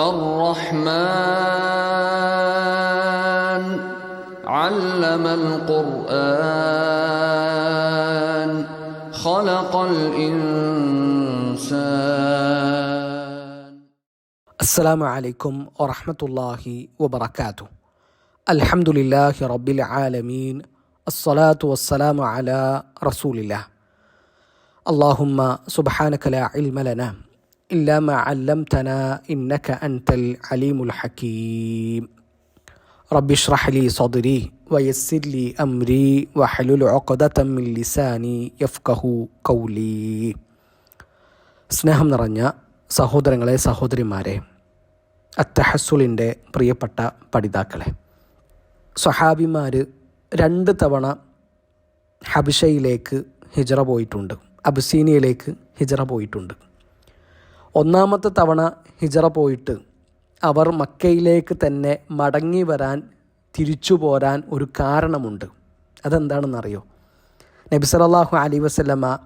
الرحمن علم القرآن خلق الإنسان. السلام عليكم ورحمة الله وبركاته. الحمد لله رب العالمين. الصلاة والسلام على رسول الله. اللهم سبحانك لا علم لنا ഇല്ലാമ ഇന്നക അലീമുൽ സ്നേഹം നിറഞ്ഞ സഹോദരങ്ങളെ സഹോദരിമാരെ അത്തഹസുലിന്റെ പ്രിയപ്പെട്ട പഠിതാക്കളെ സ്വഹാബിമാർ രണ്ട് തവണ ഹബിഷയിലേക്ക് ഹിജറ പോയിട്ടുണ്ട് അബ്സീനിയയിലേക്ക് ഹിജറ പോയിട്ടുണ്ട്. ഒന്നാമത്തെ തവണ ഹിജറ പോയിട്ട് അവർ മക്കയിലേക്ക് തന്നെ മടങ്ങി വരാൻ തിരിച്ചു പോരാൻ ഒരു കാരണമുണ്ട്. അതെന്താണെന്നറിയോ? നബി സല്ലല്ലാഹു അലി വസല്ലമ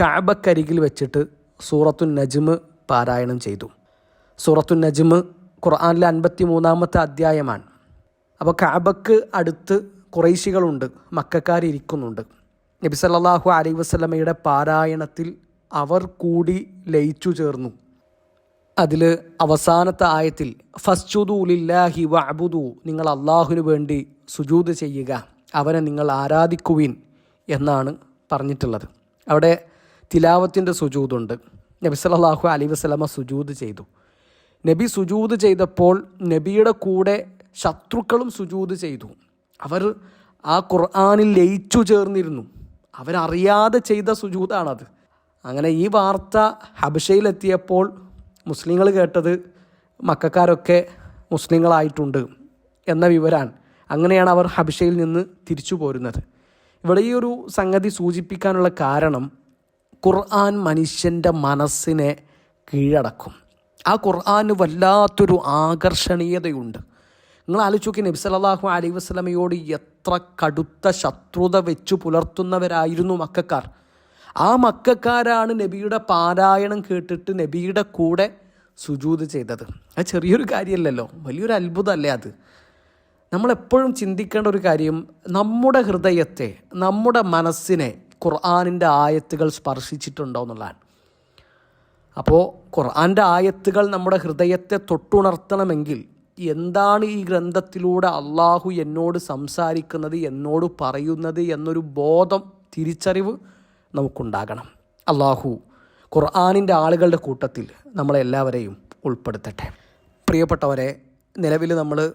കാബക്കരികിൽ വെച്ചിട്ട് സൂറത്തു നജ്മ് പാരായണം ചെയ്തു. സൂറത്തു നജ്മ് ഖുർആാനിലെ അൻപത്തി മൂന്നാമത്തെ അധ്യായമാണ്. അപ്പോൾ കാബക്ക് അടുത്ത് കുറേശികളുണ്ട് മക്കാരിരിക്കുന്നുണ്ട്. നബി സല്ലല്ലാഹു അലൈ വസല്ലമയുടെ പാരായണത്തിൽ അവർ കൂടി ലയിച്ചു ചേർന്നു. അതിൽ അവസാനത്തെ ആയത്തിൽ ഫസ്ജുദു ലില്ലാഹി വഅബുദു നിങ്ങൾ അള്ളാഹുവിന് വേണ്ടി സുജൂത് ചെയ്യുക അവനെ നിങ്ങൾ ആരാധിക്കുവിൻ എന്നാണ് പറഞ്ഞിട്ടുള്ളത്. അവിടെ തിലാവത്തിന്റെ സുജൂതുണ്ട് നബി സല്ലല്ലാഹു അലൈഹി വസല്ലമ സുജൂത് ചെയ്തു. നബി സുജൂത് ചെയ്തപ്പോൾ നബിയുടെ കൂടെ ശത്രുക്കളും സുജൂത് ചെയ്തു. അവർ ആ ഖുർആാനിൽ ലയിച്ചു ചേർന്നിരുന്നു. അവരറിയാതെ ചെയ്ത സുജൂദാണത്. അങ്ങനെ ഈ വാർത്ത ഹബഷയിലെത്തിയപ്പോൾ മുസ്ലിങ്ങൾ കേട്ടത് മക്കാരൊക്കെ മുസ്ലിങ്ങളായിട്ടുണ്ട് എന്ന വിവരാണ്. അങ്ങനെയാണ് അവർ ഹബഷയിൽ നിന്ന് തിരിച്ചു പോരുന്നത്. ഇവിടെ ഈ ഒരു സംഗതി സൂചിപ്പിക്കാനുള്ള കാരണം ഖുർആൻ മനുഷ്യന്റെ മനസ്സിനെ കീഴടക്കും. ആ ഖുർആന് വല്ലാത്തൊരു ആകർഷണീയതയുണ്ട്. നിങ്ങൾ ആലോചിച്ച് നോക്കി നബി സല്ലല്ലാഹു അലൈഹി വസ്ലമയോട് എത്ര കടുത്ത ശത്രുത വെച്ചു പുലർത്തുന്നവരായിരുന്നു മക്കാർ. ആ മക്കാരാണ് നബിയുടെ പാരായണം കേട്ടിട്ട് നബിയുടെ കൂടെ സുജൂത് ചെയ്തത്. അത് ചെറിയൊരു കാര്യമല്ലല്ലോ. വലിയൊരു അത്ഭുതമല്ലേ അത്? നമ്മളെപ്പോഴും ചിന്തിക്കേണ്ട ഒരു കാര്യം നമ്മുടെ ഹൃദയത്തെ നമ്മുടെ മനസ്സിനെ ഖുർആാനിന്റെ ആയത്തുകൾ സ്പർശിച്ചിട്ടുണ്ടോ എന്നുള്ളതാണ്. അപ്പോൾ ഖുർആാന്റെ ആയത്തുകൾ നമ്മുടെ ഹൃദയത്തെ തൊട്ടുണർത്തണമെങ്കിൽ എന്താണ് ഈ ഗ്രന്ഥത്തിലൂടെ അള്ളാഹു എന്നോട് സംസാരിക്കുന്നത് എന്നോട് പറയുന്നത് എന്നൊരു ബോധം തിരിച്ചറിവ് നമുക്കുണ്ടാകണം. അള്ളാഹു ഖുർആാനിന്റെ ആളുകളുടെ കൂട്ടത്തിൽ നമ്മളെല്ലാവരെയും ഉൾപ്പെടുത്തട്ടെ. പ്രിയപ്പെട്ടവരെ നിലവിൽ നമ്മൾ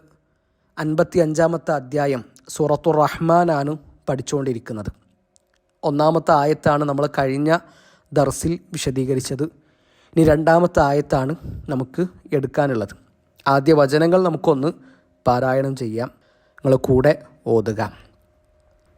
അൻപത്തി അഞ്ചാമത്തെ അധ്യായം സൂറത്തുർ റഹ്മാനാണ് പഠിച്ചുകൊണ്ടിരിക്കുന്നത്. ഒന്നാമത്തെ ആയത്താണ് നമ്മൾ കഴിഞ്ഞ ദർസിൽ വിശദീകരിച്ചത്. ഇനി രണ്ടാമത്തെ ആയത്താണ് നമുക്ക് എടുക്കാനുള്ളത്. ആദ്യ വചനങ്ങൾ നമുക്കൊന്ന് പാരായണം ചെയ്യാം. നിങ്ങൾ കൂടെ ഓതുക.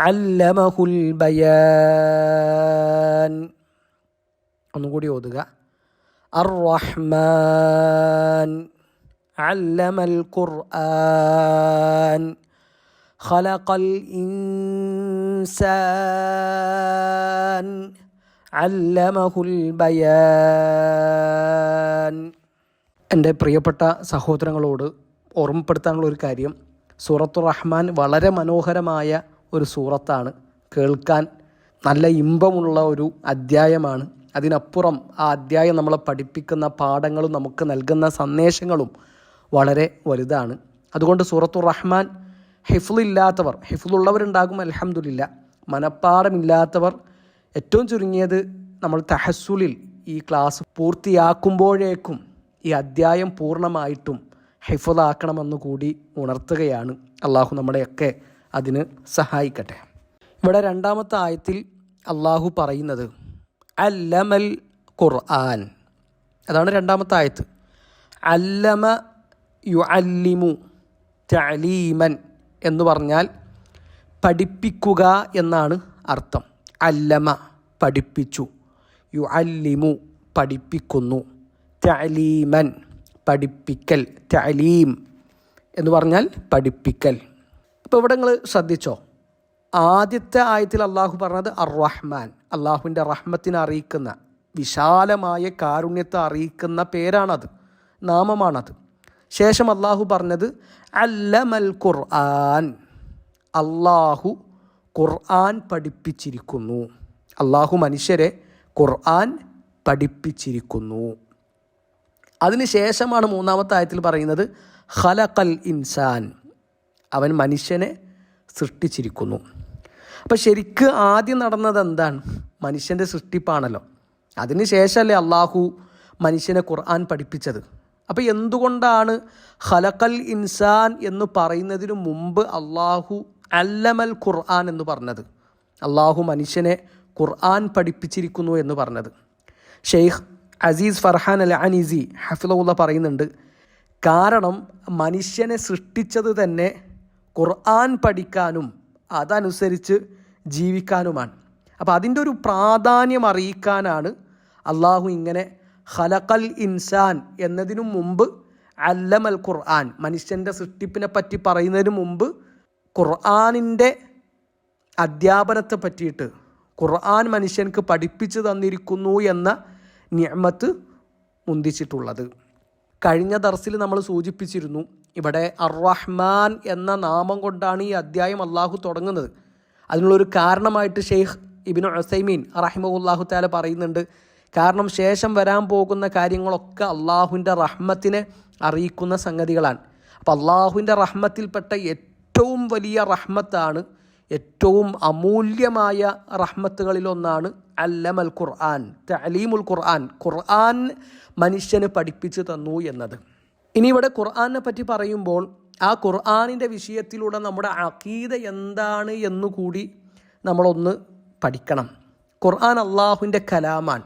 علمه البيان ഒന്നുകൂടി ഓതുക الرحمن علم القرآن خلق الإنسان علمه البيان എൻ്റെ പ്രിയപ്പെട്ട സഹോദരങ്ങളോട് ഓർമ്മപ്പെടുത്താനുള്ള ഒരു കാര്യം സൂറത്തുർ റഹ്മാൻ വളരെ മനോഹരമായ ഒരു സൂറത്താണ്. കേൾക്കാൻ നല്ല ഇമ്പമുള്ള ഒരു അധ്യായമാണ്. അതിനപ്പുറം ആ അധ്യായം നമ്മളെ പഠിപ്പിക്കുന്ന പാഠങ്ങളും നമുക്ക് നൽകുന്ന സന്ദേശങ്ങളും വളരെ വലുതാണ്. അതുകൊണ്ട് സൂറത്തു റഹ്മാൻ ഹിഫുലില്ലാത്തവർ ഹിഫുലുള്ളവരുണ്ടാകും അലഹമുല്ല മനപ്പാടമില്ലാത്തവർ ഏറ്റവും ചുരുങ്ങിയത് നമ്മൾ തഹസുലിൽ ഈ ക്ലാസ് പൂർത്തിയാക്കുമ്പോഴേക്കും ഈ അധ്യായം പൂർണമായിട്ടും ഹിഫുദാക്കണമെന്ന് കൂടി ഉണർത്തുകയാണ്. അള്ളാഹു നമ്മളെയൊക്കെ അതിന് സഹായിക്കട്ടെ. ഇവിടെ രണ്ടാമത്തെ ആയത്തിൽ അള്ളാഹു പറയുന്നത് അല്ലമൽ ഖുർആൻ. അതാണ് രണ്ടാമത്തെ ആയത്ത്. അല്ലമ യു അല്ലിമു തലീമൻ എന്ന് പറഞ്ഞാൽ പഠിപ്പിക്കുക എന്നാണ് അർത്ഥം. അല്ലമ പഠിപ്പിച്ചു യു അല്ലിമു പഠിപ്പിക്കുന്നു തലീമൻ പഠിപ്പിക്കൽ തലീം എന്ന് പറഞ്ഞാൽ പഠിപ്പിക്കൽ. ഇപ്പോൾ ഇവിടെ നിങ്ങൾ ശ്രദ്ധിച്ചോ? ആദ്യത്തെ ആയത്തിൽ അള്ളാഹു പറഞ്ഞത് അർ റഹ്മാൻ അള്ളാഹുവിന്റെ റഹ്മത്തിനെ അറിയിക്കുന്ന വിശാലമായ കാരുണ്യത്തെ അറിയിക്കുന്ന പേരാണത് നാമമാണത്. ശേഷം അള്ളാഹു പറഞ്ഞത് അല്ലമൽ ഖുർആൻ അള്ളാഹു ഖുർആൻ പഠിപ്പിച്ചിരിക്കുന്നു. അള്ളാഹു മനുഷ്യരെ ഖുർആൻ പഠിപ്പിച്ചിരിക്കുന്നു. അതിനുശേഷമാണ് മൂന്നാമത്തെ ആയത്തിൽ പറയുന്നത് ഖലഖൽ ഇൻസാൻ അവൻ മനുഷ്യനെ സൃഷ്ടിച്ചിരിക്കുന്നു. അപ്പം ശരിക്ക് ആദ്യം നടന്നത് എന്താണ്? മനുഷ്യന്റെ സൃഷ്ടിപ്പാണല്ലോ. അതിന് ശേഷമല്ലേ അള്ളാഹു മനുഷ്യനെ ഖുർആൻ പഠിപ്പിച്ചത്. അപ്പോൾ എന്തുകൊണ്ടാണ് ഹലക്കൽ ഇൻസാൻ എന്ന് പറയുന്നതിന് മുമ്പ് അള്ളാഹു അല്ലമൽ ഖുർആൻ എന്ന് പറഞ്ഞത്? അള്ളാഹു മനുഷ്യനെ ഖുർആൻ പഠിപ്പിച്ചിരിക്കുന്നു എന്ന് പറഞ്ഞത്. ഷെയ്ഖ് അസീസ് ഫർഹാൻ അൽ അനീസി ഹഫിലുള്ള പറയുന്നുണ്ട് കാരണം മനുഷ്യനെ സൃഷ്ടിച്ചത് തന്നെ ഖുർആൻ പഠിക്കാനും അതനുസരിച്ച് ജീവിക്കാനുമാണ്. അപ്പോൾ അതിന്റെ ഒരു പ്രാധാന്യം അറിയിക്കാനാണ് അള്ളാഹു ഇങ്ങനെ ഹലഖൽ ഇൻസാൻ എന്നതിനു മുമ്പ് അല്ലമൽ ഖുർആൻ മനുഷ്യന്റെ സൃഷ്ടിപ്പിനെ പറ്റി പറയുന്നതിന് മുമ്പ് ഖുർആാനിന്റെ അധ്യാപനത്തെ പറ്റിയിട്ട് ഖുർആൻ മനുഷ്യൻക്ക് പഠിപ്പിച്ചു തന്നിരിക്കുന്നു എന്ന നിയമത്ത് മുന്തിച്ചിട്ടുള്ളത്. കഴിഞ്ഞ ദർസിൽ നമ്മൾ സൂചിപ്പിച്ചിരുന്നു ഇവിടെ അർ റഹ്മാൻ എന്ന നാമം കൊണ്ടാണ് ഈ അധ്യായം അള്ളാഹു തുടങ്ങുന്നത്. അതിനുള്ളൊരു കാരണമായിട്ട് ഷെയ്ഖ് ഇബിനു അസൈമീൻ റഹിമുല്ലാഹു താല പറയുന്നുണ്ട് കാരണം ശേഷം വരാൻ പോകുന്ന കാര്യങ്ങളൊക്കെ അള്ളാഹുവിന്റെ റഹ്മത്തിനെ അറിയിക്കുന്ന സംഗതികളാണ്. അപ്പോൾ അള്ളാഹുവിന്റെ റഹ്മത്തിൽപ്പെട്ട ഏറ്റവും വലിയ റഹ്മത്താണ് ഏറ്റവും അമൂല്യമായ റഹ്മത്തുകളിലൊന്നാണ് അല്ലമൽ ഖുർആൻ തലീമുൽ ഖുർആൻ. ഖുർആൻ മനുഷ്യന് പഠിപ്പിച്ചു തന്നു എന്നത്. ഇനി ഇവിടെ ഖുർആനെ പറ്റി പറയുമ്പോൾ ആ ഖുർആാനിന്റെ വിഷയത്തിലൂടെ നമ്മുടെ അക്കീത എന്താണ് എന്നുകൂടി നമ്മളൊന്ന് പഠിക്കണം. ഖുർആൻ അള്ളാഹുവിന്റെ കലാമാണ്.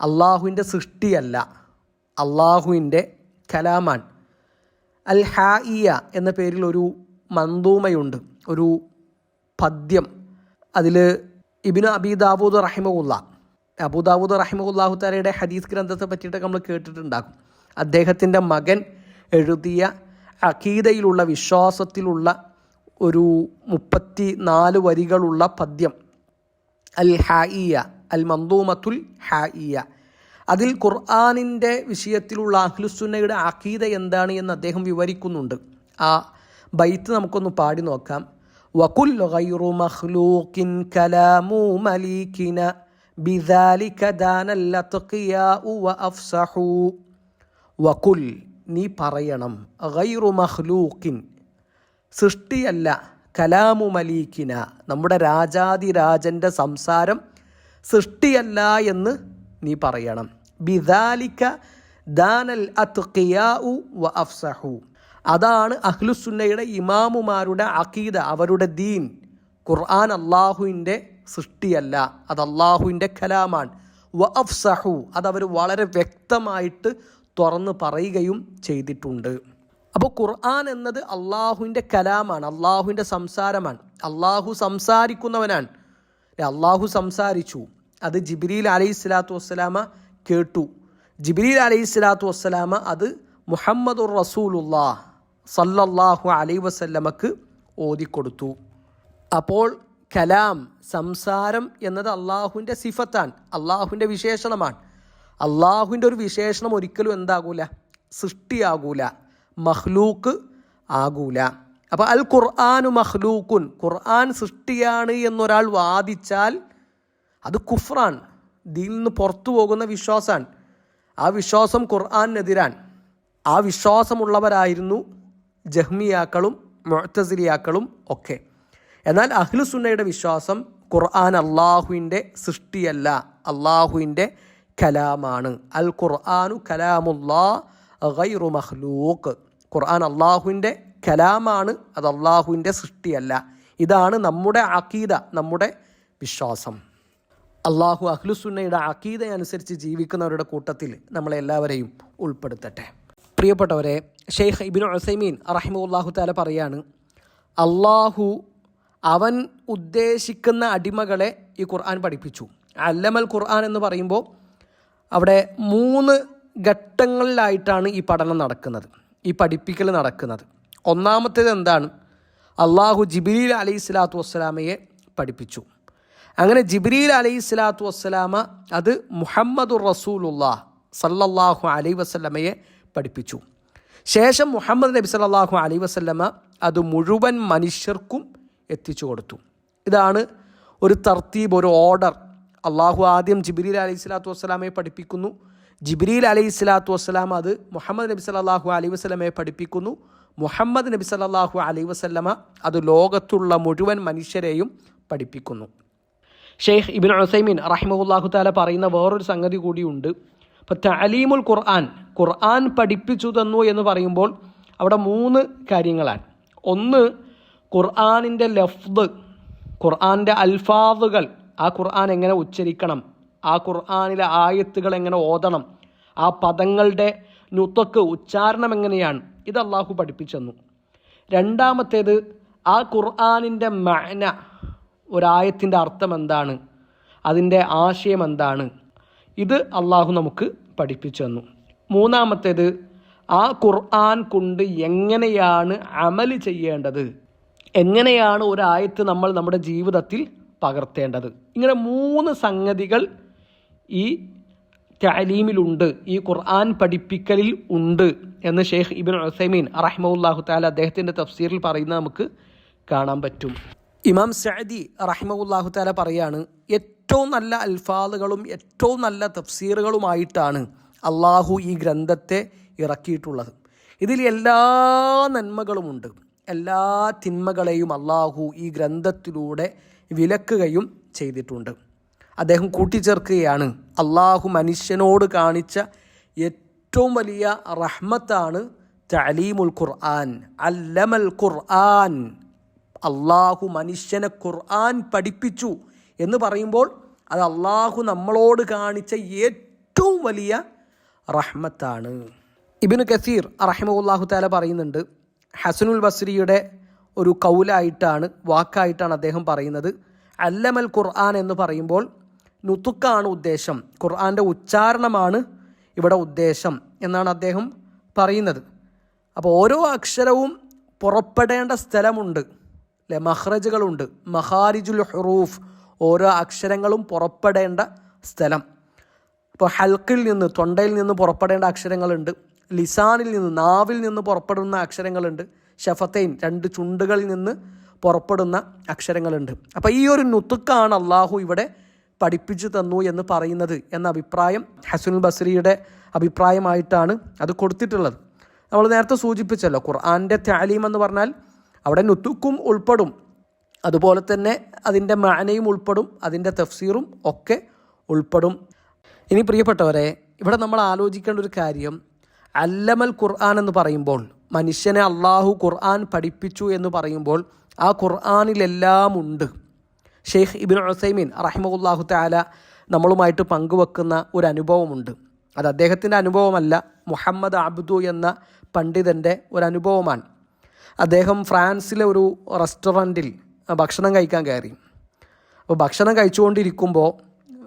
അള്ളാഹുവിന്റെ സൃഷ്ടിയല്ല. അള്ളാഹുവിന്റെ കലാമാൻ അൽ ഹായിയ എന്ന പേരിൽ ഒരു മന്തൂമയുണ്ട് ഒരു പദ്യം. അതിൽ ഇബിന് അബി ദാവൂദ് റഹിമുല്ല അബൂ ദാവൂദ് ഹദീസ് ഗ്രന്ഥത്തെ പറ്റിയിട്ടൊക്കെ നമ്മൾ കേട്ടിട്ടുണ്ടാകും. അദ്ദേഹത്തിന്റെ മകൻ എഴുതിയ അഖീദയിലുള്ള വിശ്വാസത്തിലുള്ള ഒരു മുപ്പത്തി നാല് വരികളുള്ള പദ്യം അൽ ഹായിയ അൽ മന്ദൂമത്തുൽ ഹായിയ അതിൽ ഖുർആാനിന്റെ വിഷയത്തിലുള്ള അഹ്ലുസുന്നയുടെ അഖീദ എന്താണ് എന്ന് അദ്ദേഹം വിവരിക്കുന്നുണ്ട്. ആ ബൈത്ത് നമുക്കൊന്ന് പാടി നോക്കാം. വകുൽ മഖ്ലൂഖിൻ കലാമു മലീഖിന ബിദാലിക ദാനൽ വ വഅഫ്സഹു വകുൽ നീ പറയണം. ഗൈറു മഹ്ലൂക്കിൻ സൃഷ്ടിയല്ല കലാമു മലീക്കിന. നമ്മുടെ രാജാതിരാജന്റെ സംസാരം സൃഷ്ടിയല്ല എന്ന് നീ പറയണം. ബിദാലിക്ക ദാനൽ അത്ഖിയാഉ വ അഫ്സഹു. അതാണ് അഹ്ലുസുന്നയുടെ ഇമാമുമാരുടെ അഖീദ അവരുടെ ദീൻ. ഖുർആൻ അള്ളാഹുവിന്റെ സൃഷ്ടിയല്ല അത് അള്ളാഹുവിന്റെ കലാമാണ്. വ അഫ്സഹു അതവർ വളരെ വ്യക്തമായിട്ട് തുറന്ന് പറയുകയും ചെയ്തിട്ടുണ്ട്. അപ്പോൾ ഖുർആൻ എന്നത് അള്ളാഹുവിന്റെ കലാമാണ് അള്ളാഹുവിന്റെ സംസാരമാണ്. അള്ളാഹു സംസാരിക്കുന്നവനാണ്. അള്ളാഹു സംസാരിച്ചു. അത് ജിബ്രീൽ അലൈഹി സ്വലാത്തു വസ്സലാമ കേട്ടു. ജിബ്രീൽ അലൈഹി സ്വലാത്തു വസ്സലാമ അത് മുഹമ്മദുർ റസൂലുല്ലാ സല്ലല്ലാഹു അലൈ വസല്ലമക്ക് ഓതിക്കൊടുത്തു. അപ്പോൾ കലാം സംസാരം എന്നത് അള്ളാഹുവിന്റെ സിഫത്താണ് അള്ളാഹുവിന്റെ വിശേഷണമാണ്. അള്ളാഹുവിന്റെ ഒരു വിശേഷണം ഒരിക്കലും എന്താകൂല? സൃഷ്ടിയാകൂല. മഹ്ലൂക്ക് ആകൂല. അപ്പോൾ അൽ ഖുർആാനു മഹ്ലൂക്കുൻ ഖുർആൻ സൃഷ്ടിയാണ് എന്നൊരാൾ വാദിച്ചാൽ അത് കുഫ്രാൻ ദീനിൽ നിന്ന് പുറത്തു പോകുന്ന വിശ്വാസമാണ്. ആ വിശ്വാസം ഖുർആാനെതിരാണ് ആ വിശ്വാസമുള്ളവരായിരുന്നു ജഹ്മിയാക്കളും മൊഴത്തസിലിയാക്കളും ഒക്കെ. എന്നാൽ അഹ്ലുസുന്നയുടെ വിശ്വാസം ഖുർആൻ അള്ളാഹുവിന്റെ സൃഷ്ടിയല്ല. അള്ളാഹുവിന്റെ കലാമാണ്. അൽ ഖുർആാനു കലാമുല്ലാ ഗൈറു മഹ്ലൂക്ക് ഖുർആൻ അള്ളാഹുവിന്റെ കലാമാണ് അത് അള്ളാഹുവിന്റെ സൃഷ്ടിയല്ല. ഇതാണ് നമ്മുടെ അക്കീദ നമ്മുടെ വിശ്വാസം. അള്ളാഹു അഹ്ലുസുന്നയുടെ അക്കീത അനുസരിച്ച് ജീവിക്കുന്നവരുടെ കൂട്ടത്തിൽ നമ്മളെല്ലാവരെയും ഉൾപ്പെടുത്തട്ടെ. പ്രിയപ്പെട്ടവരെ ഷെയ്ഖ് ഇബിൻ ഉസൈമീൻ റഹിമുല്ലാഹു താല പറയാണ് അള്ളാഹു അവൻ ഉദ്ദേശിക്കുന്ന അടിമകളെ ഈ ഖുർആൻ പഠിപ്പിച്ചു. അല്ലമൽ ഖുർആൻ എന്ന് പറയുമ്പോൾ അവിടെ മൂന്ന് ഘട്ടങ്ങളിലായിട്ടാണ് ഈ പഠനം നടക്കുന്നത് ഈ പഠിപ്പിക്കൽ നടക്കുന്നത്. ഒന്നാമത്തേത് എന്താണ്? അള്ളാഹു ജിബിലീൽ അലൈഹി സ്വലാത്തു വസ്സലാമയെ പഠിപ്പിച്ചു. അങ്ങനെ ജിബ്രീൽ അലൈഹി സ്വലാത്തു വസ്സലാമ അത് മുഹമ്മദുർ റസൂലുല്ലാ സല്ലല്ലാഹു അലൈഹി വസല്ലമയെ പഠിപ്പിച്ചു. ശേഷം മുഹമ്മദ് നബി സല്ലാഹു അലൈഹി വസല്ലമ അത് മുഴുവൻ മനുഷ്യർക്കും എത്തിച്ചു കൊടുത്തു. ഇതാണ് ഒരു തർത്തീബ് ഒരു ഓർഡർ അള്ളാഹു ആദ്യം ജിബ്രീൽ അലൈഹി സ്വലാത്തു വസ്സലാമയെ പഠിപ്പിക്കുന്നു. ജിബ്രീൽ അലൈഹി സ്വലാത്തു വസ്സലാം അത് മുഹമ്മദ് നബി സല്ലല്ലാഹു അലൈഹി വസ്ലമയെ പഠിപ്പിക്കുന്നു. മുഹമ്മദ് നബി സല്ലല്ലാഹു അലൈഹി വസല്ലമ അത് ലോകത്തുള്ള മുഴുവൻ മനുഷ്യരെയും പഠിപ്പിക്കുന്നു. ഷെയ്ഖ് ഇബിൻ ഉസൈമീൻ റഹിമഹുല്ലാഹു താല പറയുന്ന വേറൊരു സംഗതി കൂടിയുണ്ട്. ഇപ്പോൾ തലീമുൽ ഖുർആൻ ഖുർആൻ പഠിപ്പിച്ചു തന്നു എന്ന് പറയുമ്പോൾ അവിടെ മൂന്ന് കാര്യങ്ങളാണ്. ഒന്ന് ഖുർആാനിന്റെ ലഫ്ദ് ഖുർആാന്റെ അൽഫാദുകൾ ആ ഖുർആൻ എങ്ങനെ ഉച്ചരിക്കണം? ആ ഖുർആാനിലെ ആയത്തുകൾ എങ്ങനെ ഓതണം? ആ പദങ്ങളുടെ നുത്തക്ക് ഉച്ചാരണം എങ്ങനെയാണ്? ഇത് അള്ളാഹു പഠിപ്പിച്ചെന്നു രണ്ടാമത്തേത് ആ ഖുർആാനിന്റെ മന ഒരായത്തിന്റെ അർത്ഥം എന്താണ്? അതിന്റെ ആശയം എന്താണ്? ഇത് അള്ളാഹു നമുക്ക് പഠിപ്പിച്ചെന്നു മൂന്നാമത്തേത് ആ ഖുർആൻ കൊണ്ട് എങ്ങനെയാണ് അമൽ ചെയ്യേണ്ടത്? എങ്ങനെയാണ് ഒരായത്ത് നമ്മൾ നമ്മുടെ ജീവിതത്തിൽ പകർത്തേണ്ടത്. ഇങ്ങനെ മൂന്ന് സംഗതികൾ ഈ താലീമിലുണ്ട്. ഈ ഖുർആൻ പഠിപ്പിക്കലിൽ ഉണ്ട് എന്ന് ഷെയ്ഖ് ഇബിൻ ഉസൈമീൻ റഹ്മുല്ലാഹു താല അദ്ദേഹത്തിന്റെ തഫ്സീറിൽ പറയുന്ന നമുക്ക് കാണാൻ പറ്റും. ഇമാം സഅദി റഹ്മുല്ലാഹു താല പറയാണ് ഏറ്റവും നല്ല അൽഫാദുകളും ഏറ്റവും നല്ല തഫ്സീറുകളുമായിട്ടാണ് അള്ളാഹു ഈ ഗ്രന്ഥത്തെ ഇറക്കിയിട്ടുള്ളത്. ഇതിൽ എല്ലാ നന്മകളുമുണ്ട്. എല്ലാ തിന്മകളെയും അള്ളാഹു ഈ ഗ്രന്ഥത്തിലൂടെ വിലക്കുകയും ചെയ്തിട്ടുണ്ട്. അദ്ദേഹം കൂട്ടിച്ചേർക്കുകയാണ്. അള്ളാഹു മനുഷ്യനോട് കാണിച്ച ഏറ്റവും വലിയ റഹ്മത്താണ് തലീമുൽ ഖുർആൻ. അല്ലമൽ ഖുർആൻ. അള്ളാഹു മനുഷ്യനെ ഖുർആൻ പഠിപ്പിച്ചു എന്ന് പറയുമ്പോൾ അത് അള്ളാഹു നമ്മളോട് കാണിച്ച ഏറ്റവും വലിയ റഹ്മത്താണ്. ഇബിന് കസീർ റഹിമുല്ലാഹു താല പറയുന്നുണ്ട് ഹസനുൽ ബസ്രിയുടെ ഒരു കൗലായിട്ടാണ് വാക്കായിട്ടാണ് അദ്ദേഹം പറയുന്നത്. അല്ലമൽ ഖുർആൻ എന്ന് പറയുമ്പോൾ നുതുക്കാണ് ഉദ്ദേശം. ഖുർആന്റെ ഉച്ചാരണമാണ് ഇവിടെ ഉദ്ദേശം എന്നാണ് അദ്ദേഹം പറയുന്നത്. അപ്പോൾ ഓരോ അക്ഷരവും പുറപ്പെടേണ്ട സ്ഥലമുണ്ട്. അല്ലെ മഹ്റജുകളുണ്ട് മഹാരിജുൽ ഹുറൂഫ് ഓരോ അക്ഷരങ്ങളും പുറപ്പെടേണ്ട സ്ഥലം. ഇപ്പോൾ ഹൽക്കിൽ നിന്ന് തൊണ്ടയിൽ നിന്ന് പുറപ്പെടേണ്ട അക്ഷരങ്ങളുണ്ട്. ലിസാനിൽ നിന്ന് നാവിൽ നിന്ന് പുറപ്പെടുന്ന അക്ഷരങ്ങളുണ്ട്. ഷഫത്തൈൻ രണ്ട് ചുണ്ടുകളിൽ നിന്ന് പുറപ്പെടുന്ന അക്ഷരങ്ങളുണ്ട്. അപ്പോൾ ഈ ഒരു നുത്തുക്കാണ് അള്ളാഹു ഇവിടെ പഠിപ്പിച്ചു തന്നു എന്ന് പറയുന്നത് എന്ന അഭിപ്രായം ഹസുൽ ബസ്രിയുടെ അഭിപ്രായമായിട്ടാണ് അത് കൊടുത്തിട്ടുള്ളത്. നമ്മൾ നേരത്തെ സൂചിപ്പിച്ചല്ലോ ഖുർആാന്റെ താലീം എന്ന് പറഞ്ഞാൽ അവിടെ നുത്തുക്കും ഉൾപ്പെടും. അതുപോലെ തന്നെ അതിന്റെ മാനയും ഉൾപ്പെടും അതിന്റെ തഫ്സീറും ഒക്കെ ഉൾപ്പെടും. ഇനി പ്രിയപ്പെട്ടവരെ ഇവിടെ നമ്മൾ ആലോചിക്കേണ്ട ഒരു കാര്യം അല്ലമൽ ഖുർആൻ എന്ന് പറയുമ്പോൾ മനുഷ്യനെ അള്ളാഹു ഖുർആൻ പഠിപ്പിച്ചു എന്ന് പറയുമ്പോൾ ആ ഖുർആാനിലെല്ലാം ഉണ്ട് ഷെയ്ഖ് ഇബിൻ ഉസൈമീൻ റഹിമുല്ലാഹു താല നമ്മളുമായിട്ട് പങ്കുവെക്കുന്ന ഒരു അനുഭവമുണ്ട് അത് അദ്ദേഹത്തിന്റെ അനുഭവമല്ല മുഹമ്മദ് അബ്ദു എന്ന പണ്ഡിതന്റെ ഒരു അനുഭവമാണ് അദ്ദേഹം ഫ്രാൻസിലെ ഒരു റെസ്റ്റോറന്റിൽ ഭക്ഷണം കഴിക്കാൻ കയറി. അപ്പോൾ ഭക്ഷണം കഴിച്ചുകൊണ്ടിരിക്കുമ്പോൾ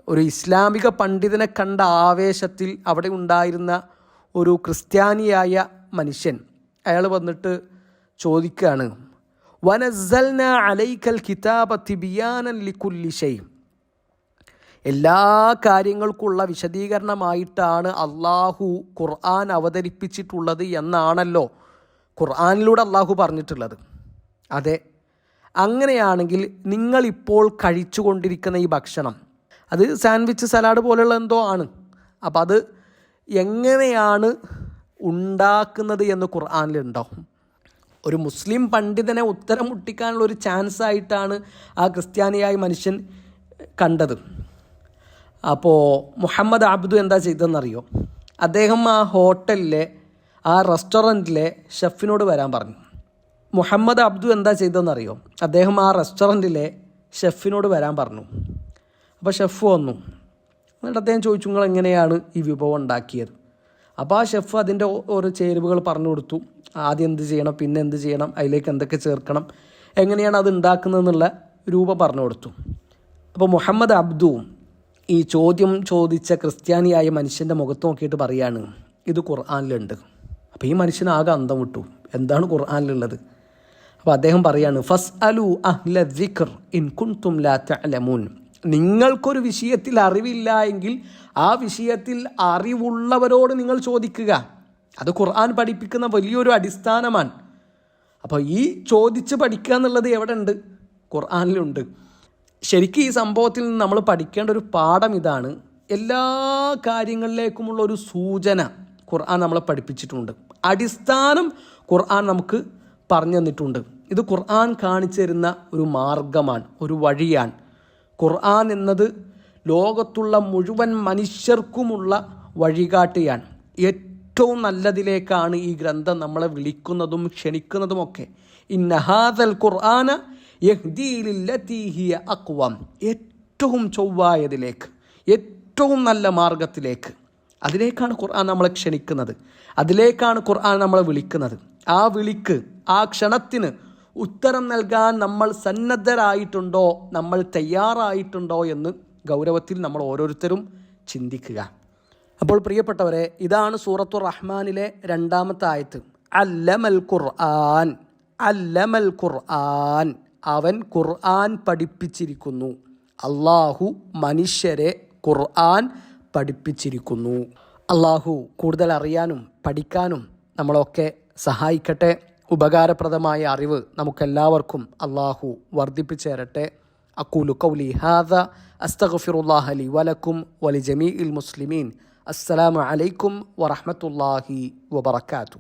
ഒരു ഇസ്ലാമിക പണ്ഡിതനെ കണ്ട ആവേശത്തിൽ അവിടെ ഉണ്ടായിരുന്ന ഒരു ക്രിസ്ത്യാനിയായ മനുഷ്യൻ അയാൾ വന്നിട്ട് ചോദിക്കുകയാണ് വനസൽന അലൈക്കൽ കിതാബ തിബിയാനൻ ലിക്കുല്ലി ഷൈ. എല്ലാ കാര്യങ്ങൾക്കുള്ള വിശദീകരണമായിട്ടാണ് അള്ളാഹു ഖുർആൻ അവതരിപ്പിച്ചിട്ടുള്ളത് എന്നാണല്ലോ ഖുർആാനിലൂടെ അള്ളാഹു പറഞ്ഞിട്ടുള്ളത്. അതെ അങ്ങനെയാണെങ്കിൽ നിങ്ങളിപ്പോൾ കഴിച്ചുകൊണ്ടിരിക്കുന്ന ഈ ഭക്ഷണം അത് സാൻഡ്വിച്ച് സലാഡ് പോലെയുള്ള എന്തോ ആണ്. അപ്പം അത് എങ്ങനെയാണ് ഉണ്ടാക്കുന്നത് എന്ന് ഖുർആാനിലുണ്ടോ ഒരു മുസ്ലിം പണ്ഡിതനെ ഉത്തരം മുട്ടിക്കാനുള്ള ഒരു ചാൻസ് ആയിട്ടാണ് ആ ക്രിസ്ത്യാനിയായ മനുഷ്യൻ കണ്ടത്. അപ്പോൾ മുഹമ്മദ് അബ്ദു എന്താ ചെയ്തതെന്നറിയോ? അദ്ദേഹം ആ ഹോട്ടലിലെ ആ റെസ്റ്റോറന്റിലെ ഷെഫിനോട് വരാൻ പറഞ്ഞു. മുഹമ്മദ് അബ്ദു എന്താ ചെയ്തതെന്നറിയോ? അദ്ദേഹം ആ റെസ്റ്റോറന്റിലെ ഷെഫിനോട് വരാൻ പറഞ്ഞു. അപ്പോൾ ഷെഫ് വന്നു. എന്നിട്ട് അദ്ദേഹം ചോദിച്ചു നിങ്ങൾ എങ്ങനെയാണ് ഈ വിഭവം ഉണ്ടാക്കിയത്? അപ്പോൾ ആ ഷെഫ് അതിന്റെ ഓരോ ചേരുവകൾ പറഞ്ഞു കൊടുത്തു. ആദ്യം എന്ത് ചെയ്യണം പിന്നെ എന്ത് ചെയ്യണം അതിലേക്ക് എന്തൊക്കെ ചേർക്കണം എങ്ങനെയാണ് അത് ഉണ്ടാക്കുന്നതെന്നുള്ള രൂപം പറഞ്ഞു കൊടുത്തു. അപ്പോൾ മുഹമ്മദ് അബ്ദുവും ഈ ചോദ്യം ചോദിച്ച ക്രിസ്ത്യാനിയായ മനുഷ്യന്റെ മുഖത്ത് നോക്കിയിട്ട് പറയാണ് ഇത് ഖുർആാനിലുണ്ട്. അപ്പോൾ ഈ മനുഷ്യൻ ആകെ അന്തം വിട്ടു. എന്താണ് ഖുർആാനിലുള്ളത്? അപ്പോൾ അദ്ദേഹം പറയാണ് ഫസ് അലു അഹ്ല ദിഖർ ഇൻ കുൻതും ലാ തഅലമൂൻ. നിങ്ങൾക്കൊരു വിഷയത്തിൽ അറിവില്ല എങ്കിൽ ആ വിഷയത്തിൽ അറിവുള്ളവരോട് നിങ്ങൾ ചോദിക്കുക. അത് ഖുർആൻ പഠിപ്പിക്കുന്ന വലിയൊരു അടിസ്ഥാനമാണ്. അപ്പോൾ ഈ ചോദിച്ച് പഠിക്കുക എന്നുള്ളത് എവിടെ ഉണ്ട് ഖുർആാനിലുണ്ട്. ശരിക്കും ഈ സംഭവത്തിൽ നിന്ന് നമ്മൾ പഠിക്കേണ്ട ഒരു പാഠം ഇതാണ്. എല്ലാ കാര്യങ്ങളിലേക്കുമുള്ള ഒരു സൂചന ഖുർആൻ നമ്മളെ പഠിപ്പിച്ചിട്ടുണ്ട്. അടിസ്ഥാനം ഖുർആൻ നമുക്ക് പറഞ്ഞു തന്നിട്ടുണ്ട്. ഇത് ഖുർആൻ കാണിച്ചു തരുന്ന ഒരു മാർഗമാണ് ഒരു വഴിയാണ്. ഖുർആൻ എന്നത് ലോകത്തുള്ള മുഴുവൻ മനുഷ്യർക്കുമുള്ള വഴികാട്ടിയാണ്. ഏറ്റവും നല്ലതിലേക്കാണ് ഈ ഗ്രന്ഥം നമ്മളെ വിളിക്കുന്നതും ക്ഷണിക്കുന്നതുമൊക്കെ. ഇന്നഹാദൽ ഖുർആന യഹ്ദീലില്ലതീഹിയ അക്വം ഏറ്റവും ചൊവ്വായതിലേക്ക് ഏറ്റവും നല്ല മാർഗത്തിലേക്ക് അതിലേക്കാണ് ഖുർആൻ നമ്മളെ ക്ഷണിക്കുന്നത്. അതിലേക്കാണ് ഖുർആൻ നമ്മളെ വിളിക്കുന്നത്. ആ വിളിക്ക് ആ ക്ഷണത്തിന് ഉത്തരം നൽകാൻ നമ്മൾ സന്നദ്ധരായിട്ടുണ്ടോ നമ്മൾ തയ്യാറായിട്ടുണ്ടോ എന്ന് ഗൗരവത്തിൽ നമ്മൾ ഓരോരുത്തരും ചിന്തിക്കുക. അപ്പോൾ പ്രിയപ്പെട്ടവരെ ഇതാണ് സൂറത്തു റഹ്മാനിലെ രണ്ടാമത്തെ ആയത്ത്. അല്ലമൽ ഖുർആൻ അല്ലമൽ ഖുർആൻ. അവൻ ഖുർആൻ പഠിപ്പിച്ചിരിക്കുന്നു. അള്ളാഹു മനുഷ്യരെ ഖുർആൻ പഠിപ്പിച്ചിരിക്കുന്നു. അള്ളാഹു കൂടുതൽ അറിയാനും പഠിക്കാനും നമ്മളൊക്കെ സഹായിക്കട്ടെ. ഉപകാരപ്രദമായ അറിവ് നമുക്കെല്ലാവർക്കും അള്ളാഹു വർദ്ധിപ്പിച്ചു തരട്ടെ അക്കൂലു കൗലി ഹാദ അസ്തഗ്ഫിറുല്ലാഹ ലി വലക്കും വലി ജമീഇൽ മുസ്ലിമീൻ. അസ്സലാമു അലൈക്കും വറഹ്മത്തുള്ളാഹി വബറകാതുഹു.